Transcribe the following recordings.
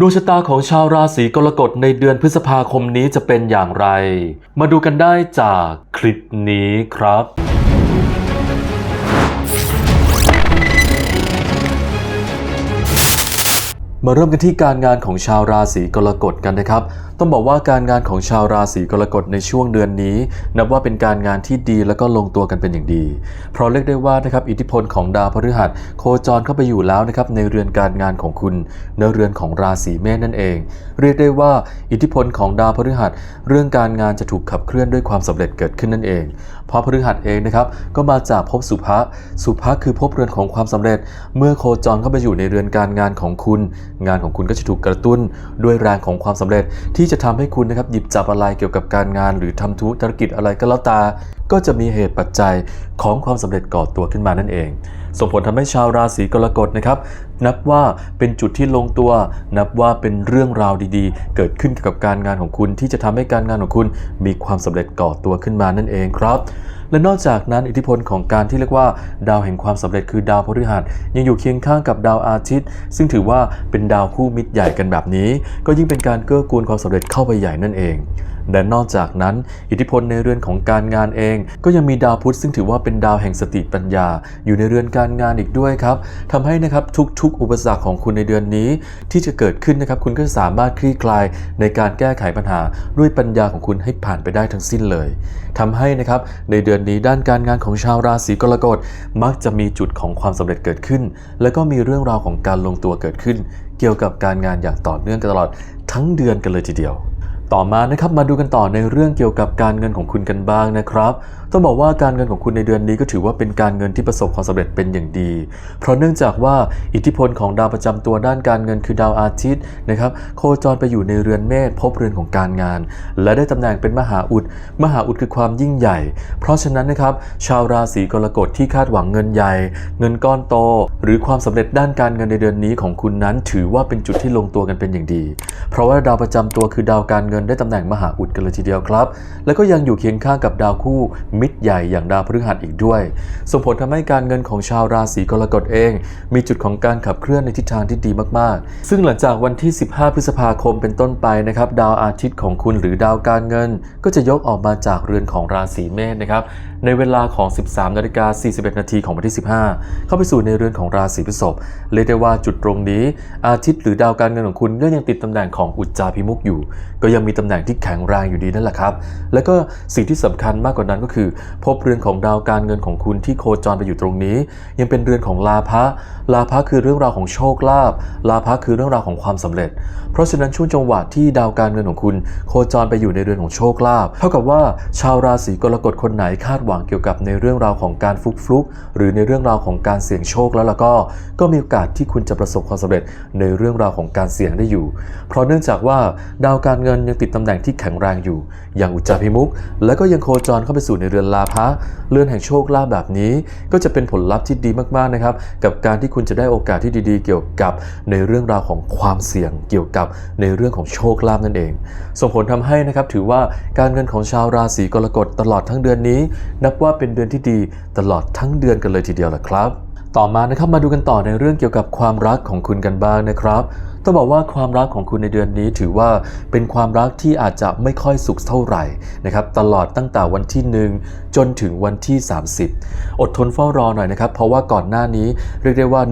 ดวงชะตาของชาวราศีกรกฎในเดือนพฤษภาคมนี้จะเป็นอย่างไร มาดูกันได้จากคลิปนี้ครับ มาเริ่มกันที่การงานของชาวราศีกรกฎกันนะครับ ต้องบอกว่าการงานของชาวราศีกรกฎในช่วงเดือนนี้ นับว่าเป็นการงานที่ดีแล้วก็ลงตัวกันเป็นอย่างดี เพราะเรียกได้ว่านะครับอิทธิพลของดาวพฤหัสโคจรเข้าไปอยู่แล้วนะครับในเรือนการงานของคุณในเรือนของราศีเมษนั่นเอง เรียกได้ว่าอิทธิพลของดาวพฤหัสเรื่องการงานจะถูกขับเคลื่อนด้วยความสำเร็จเกิดขึ้นนั่นเอง เพราะพฤหัสเองนะครับก็มาจากภพสุภะสุภะคือภพเรือนของความสำเร็จ เมื่อโคจรเข้าไปอยู่ในเรือนการงานของคุณ งานของคุณก็จะถูกกระตุ้นด้วยแรงของความสำเร็จ ที่จะทำให้คุณนะครับหยิบจับอะไรเกี่ยวกับการงาน หรือทำธุรกิจอะไรก็แล้วแต่ก็จะมีเหตุปัจจัยของความสำเร็จก่อตัวขึ้นมานั่นเอง ส่งผลทำให้ชาวราศีกรกฎนะครับ นับว่าเป็นจุดที่ลงตัว นับว่าเป็นเรื่องราวดีๆ เกิดขึ้นกับการงานของคุณที่จะทำให้การงานของคุณมีความสำเร็จก่อตัวขึ้นมานั่นเองครับ และนอกจากนั้นอิทธิพลของการที่เรียกว่า ดาวแห่งความสำเร็จคือดาวพฤหัสยังอยู่เคียงข้างกับดาวอาทิตย์ ซึ่งถือว่าเป็นดาวคู่มิตรใหญ่กันแบบนี้ ก็ยิ่งเป็นการเกื้อกูลความสำเร็จเข้าไปใหญ่นั่นเอง และนอกจากนั้น อิทธิพลในเรือนของการงานเอง ก็ยังมีดาวพุธซึ่งถือว่าเป็นดาวแห่งสติปัญญา อยู่ในเรือนการงานอีกด้วยครับทำให้นะครับทุกๆ อุปสรรคของคุณในเดือนนี้ ที่จะเกิดขึ้นนะครับคุณก็สามารถคลี่คลายในการแก้ไขปัญหาด้วยปัญญาของคุณให้ผ่านไปได้ทั้งสิ้นเลยทำให้นะครับในเดือนนี้ด้านการงานของชาวราศีกรกฎมักจะมีจุดของความสำเร็จเกิดขึ้น แล้วก็มีเรื่องราวของการลงตัวเกิดขึ้น เกี่ยวกับการงานอย่างต่อเนื่องกันตลอดทั้งเดือนกันเลยทีเดียว ต่อมานะครับมาดูกันต่อในเรื่องเกี่ยวกับการเงินของคุณกันบ้างนะครับ ต้องบอกว่าการเงินของคุณในเดือนนี้ก็ถือว่าเป็นการเงินที่ประสบความสำเร็จเป็นอย่างดี เพราะเนื่องจากว่าอิทธิพลของดาวประจำตัวด้านการเงินคือดาวอาทิตย์นะครับโคจรไปอยู่ในเรือนเมษภพเรือนของการงาน และได้ตำแหน่งเป็นมหาอุด มหาอุดคือความยิ่งใหญ่ เพราะฉะนั้นนะครับชาวราศีกรกฎที่คาดหวังเงินใหญ่ เงินก้อนโต หรือความสำเร็จด้านการเงินในเดือนนี้ของคุณนั้น ถือว่าเป็นจุดที่ลงตัวกันเป็นอย่างดี เพราะว่าดาวประจำตัวคือดาวการเงินได้ตำแหน่งมหาอุดกันเลยทีเดียวครับ แล้วก็ยังอยู่เคียงข้างกับดาวคู่มิตรใหญ่อย่างดาวพฤหัสอีกด้วย ส่งผลทำให้การเงินของชาวราศีกรกฎเอง มีจุดของการขับเคลื่อนในทิศทางที่ดีมากๆ ซึ่งหลังจากวันที่ 15 พฤษภาคมเป็นต้นไปนะครับ ดาวอาทิตย์ของคุณหรือดาวการเงิน ก็จะยกออกมาจากเรือนของราศีเมษนะครับ ในเวลาของ 13นาฬิกา41 นาทีของวันที่ 15 เข้าไปสู่ในเรือนของราศีพฤษภเรียกได้ว่าจุดตรงนี้ อาทิตย์หรือดาวการเงินของคุณก็ยังติดตำแหน่งของอุจจาพิมุกอยู่ ก็ยังมีตำแหน่งที่แข็งแรงอยู่ดีนั่นแหละครับ แล้วก็สิ่งที่สำคัญมากกว่านั้นก็คือพบเรือนของดาวการเงินของคุณที่โคจรไปอยู่ตรงนี้ ยังเป็นเรือนของลาภะลาภะคือเรื่องราวของโชคลาภลาภะคือเรื่องราวของความสำเร็จ เพราะฉะนั้นช่วงจังหวะที่ดาวการเงินของคุณโคจรไปอยู่ในเรือนของโชคลาภเท่ากับว่าชาวราศีกรกฎคนไหนคาดหวังเกี่ยวกับในเรื่องราวของการฟุกฟลุกหรือในเรื่องราวของการเสี่ยงโชคแล้วล้วก็ ก็มีโอกาสที่คุณจะประสบความสำเร็จในเรื่องราวของการเสี่ยงได้อยู่ เพราะเนื่องจากว่าดาวการเงินยังติดตำแหน่งที่แข็งแรงอยู่ อย่างอุจจาพิมุกและก็ยังโคจรเข้าไปสู่ในเรือนลาภะ เรื่อนแห่งโชคลาภแบบนี้ ก็จะเป็นผลลัพธ์ที่ดีมากๆนะครับ กับการที่คุณจะได้โอกาสที่ดีๆ เกี่ยวกับในเรื่องราวของความเสี่ยงเกี่ยวกับในเรื่องของโชคลาภนั่นเอง ส่งผลทำให้นะครับถือว่าการเงินของชาวราศีกรกฎตลอดทั้งเดือนนี้ นับว่าเป็นเดือนที่ดีตลอดทั้งเดือนกันเลยทีเดียวแหละครับ ต่อมานะครับมาดูกันต่อในเรื่องเกี่ยวกับความรักของคุณกันบ้างนะครับต้องบอกว่าความรักของคุณในเดือนนี้ถือว่าเป็นความรักที่อาจจะไม่ค่อยสุขเท่าไหร่นะครับตลอดตั้งแต่วันที่ 1 จนถึงวันที่ 30 อดทนเฝ้ารอหน่อยนะครับ เพราะว่าก่อนหน้านี้เรียกได้ว่า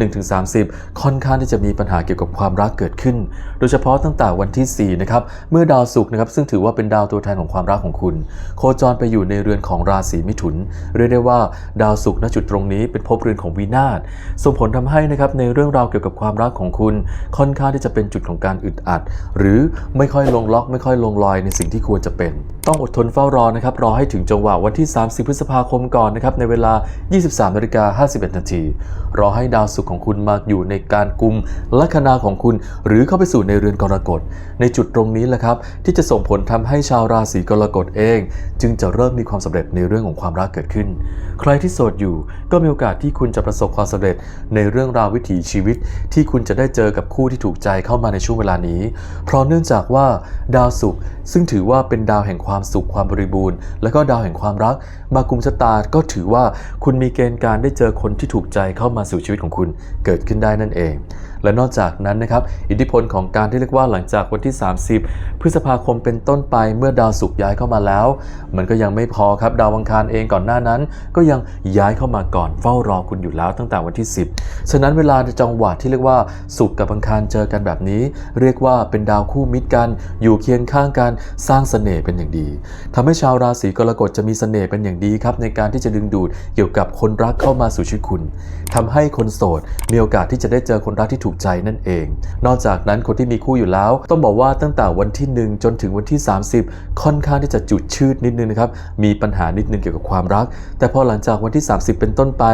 1-30 ค่อนข้างที่จะมีปัญหาเกี่ยวกับความรักเกิดขึ้น โดยเฉพาะตั้งแต่วันที่4นะครับเมื่อดาวศุกร์นะครับซึ่งถือว่าเป็นดาวตัวแทนของความรักของคุณ โคจรไปอยู่ในเรือนของราศีมิถุน เรียกได้ว่าดาวศุกร์ณจุดตรงนี้เป็นภพเรือนของวินาศส่งผลทำให้นะครับในเรื่องราวเกี่ยวกับความรักของคุณ ค่อนข้างที่จะเป็นจุดของการอึดอัด หรือไม่ค่อยลงล็อก ไม่ค่อยลงรอยในสิ่งที่ควรจะเป็น ต้องอดทนเฝ้ารอนะครับรอให้ถึงจังหวะวันที่ 30 พฤษภาคมก่อนนะครับในเวลา 23นาฬิกา51 นาที รอให้ดาวศุกร์ของคุณมาอยู่ในการกุมลัคนาของคุณ หรือเข้าไปสู่ในเรือนกรกฎ ในจุดตรงนี้แหละครับ ที่จะส่งผลทำให้ชาวราศีกรกฎเอง จึงจะเริ่มมีความสำเร็จในเรื่องของความรักเกิดขึ้น ใครที่โสดอยู่ก็มีโอกาสที่คุณจะประสบความสำเร็จในเรื่องราววิถีชีวิต ที่คุณจะได้เจอกับคู่ที่ถูกใจเข้ามาในช่วงเวลานี้ เพราะเนื่องจากว่าดาวศุกร์ซึ่งถือว่าเป็นดาวแห่งความสุขความบริบูรณ์ และก็ดาวแห่งความรักมากุมชะตาก็ถือว่าคุณมีเกณฑ์การได้เจอคนที่ถูกใจเข้ามาสู่ชีวิตของคุณเกิดขึ้นได้นั่นเอง และนอกจากนั้นนะครับอิทธิพลของการที่เรียกว่าหลังจากวันที่ 30 พฤษภาคมเป็นต้นไปเมื่อดาวศุกร์ย้ายเข้ามาแล้ว มันก็ยังไม่พอครับดาวอังคารเองก่อนหน้านั้น ก็ยังย้ายเข้ามาก่อนเฝ้ารอคุณอยู่แล้วตั้งแต่วันที่ 10 ฉะนั้นเวลาจังหวะที่เรียกว่าศุกร์กับอังคารเจอกันแบบนี้ เรียกว่าเป็นดาวคู่มิตรกัน อยู่เคียงข้างกันสร้างเสน่ห์เป็นอย่างดีทำให้ชาวราศีกรกฎจะมีเสน่ห์เป็นอย่างดีครับในการที่จะดึงดูดเกี่ยวกับคนรักเข้ามาสู่ชีวิตคุณทำให้คนโสดมีโอกาสที่จะได้เจอคนรักที่ถูกใจนั่นเอง นอกจากนั้นคนที่มีคู่อยู่แล้ว ต้องบอกว่าตั้งแต่วันที่ 1 จนถึงวันที่ 30 ค่อนข้างที่จะจุดชืดนิดนึงนะครับมีปัญหานิดนึงเกี่ยวกับความรัก แต่พอหลังจากวันที่ 30 เป็นต้นไป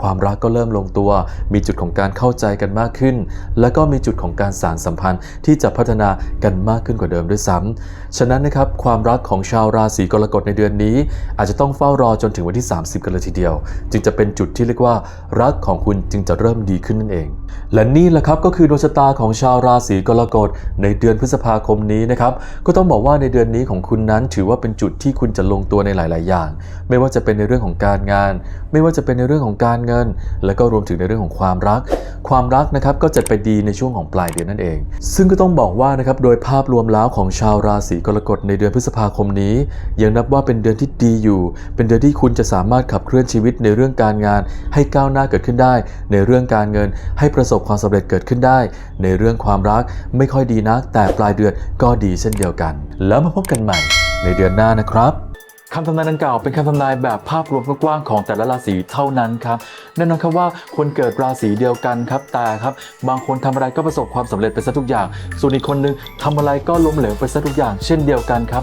ความรักก็เริ่มลงตัว มีจุดของการเข้าใจกันมากขึ้น แล้วก็มีจุดของการสานสัมพันธ์ที่จะพัฒนากันมากขึ้นกว่าเดิมด้วยซ้ำฉะนั้นนะครับความรักของชาวราศีกรกฎในเดือนนี้ อาจจะต้องเฝ้ารอจนถึงวันที่ 30 กันเลยทีเดียว จึงจะเป็นจุดที่เรียกว่า รักของคุณจึงจะเริ่มดีขึ้นนั่นเอง และนี่แหละครับก็คือดวงชะตาของชาวราศีกรกฎในเดือนพฤษภาคมนี้นะครับก็ต้องบอกว่าในเดือนนี้ของคุณนั้นถือว่าเป็นจุดที่คุณจะลงตัวในหลาย ๆ อย่าง ไม่ว่าจะเป็นในเรื่องของการงาน ไม่ว่าจะเป็นในเรื่องของการเงิน และก็รวมถึงในเรื่องของความรัก ความรักนะครับก็จะไปดีในช่วงของปลายเดือนนั่นเอง ซึ่งก็ต้องบอกว่านะครับโดยภาพรวมแล้วของชาวราศีกรกฎในเดือนพฤษภาคมนี้ ยังนับว่าเป็นเดือนที่ดีอยู่ เป็นเดือนที่คุณจะสามารถขับเคลื่อนชีวิตในเรื่องการงาน ให้ก้าวหน้าเกิดขึ้นได้ ในเรื่องการเงินให้ประสบความสำเร็จเกิดขึ้นได้ ในเรื่องความรักไม่ค่อยดีนัก แต่ปลายเดือนก็ดีเช่นเดียวกัน แล้วมาพบกันใหม่ในเดือนหน้านะครับคำทำนายดังกล่าวเป็นคำทำนายแบบภาพรวมกว้างๆของแต่ละราศีเท่านั้นครับแน่นอนครับว่าคนเกิดราศีเดียวกันครับแต่ครับบางคนทำอะไรก็ประสบความสำเร็จไปซะทุกอย่าง ส่วนอีกคนนึงทำอะไรก็ล้มเหลวไปซะทุกอย่าง เช่นเดียวกันครับ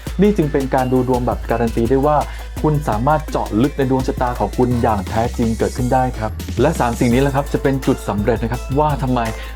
นี่จึงเป็นการดูดวงแบบการันตีได้ว่า คุณสามารถเจาะลึกในดวงชะตาของคุณอย่างแท้จริงเกิดขึ้นได้ครับ และ 3 สิ่งนี้แหละครับจะเป็นจุดสำเร็จนะครับว่าทำไม